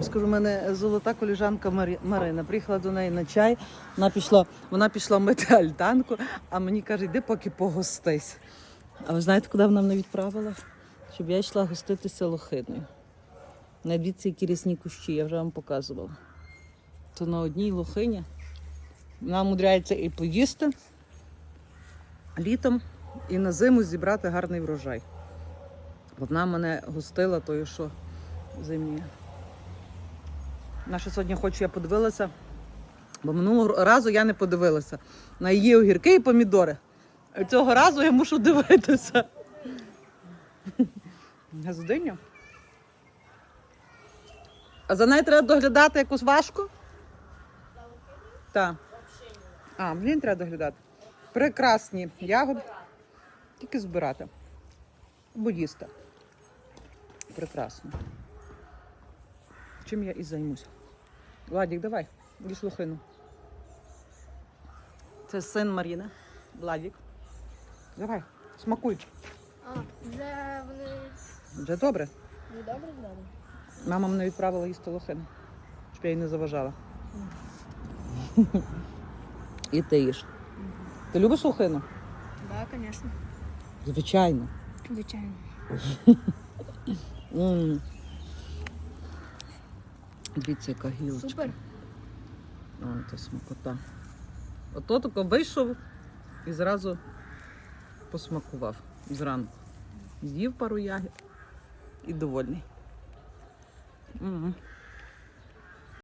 Скажу, у мене золота коліжанка Марина. Приїхала до неї на чай. Вона пішла, вона пішла мити альтанку, а мені каже, йди поки погостись. А ви знаєте, куди вона мене відправила? Щоб я йшла гоститися лохиною. Найдіться, які рісні кущі, я вже вам показувала. То на одній лохині вона мудряється і поїсти літом, і на зиму зібрати гарний врожай. Вона мене гостила тою, що зимні. Наша сьогодні хочу, я подивилася, бо минулого разу я не подивилася на її огірки і помідори. Цього разу я мушу дивитися. Газдиня. А за нею треба доглядати якусь важку? Так. А, блін, треба доглядати. Прекрасні ягоди. Тільки збирати. Або. Прекрасно. Чим я і займусь. Владік, давай, їж лохину. Це син Маріни. Владік. Давай, смакуй. А, вже вони Вже добре. не добре знали? Мама мене відправила їсти лохину, щоб я їй не заважала. І ти їж. Ти любиш лохину? Так, звісно. Звичайно. Звичайно. М. Дивіться, яка гілочка. Супер. Вон та смакота. Ото тако вийшов і зразу посмакував зранку. З'їв пару ягід і довольний. М.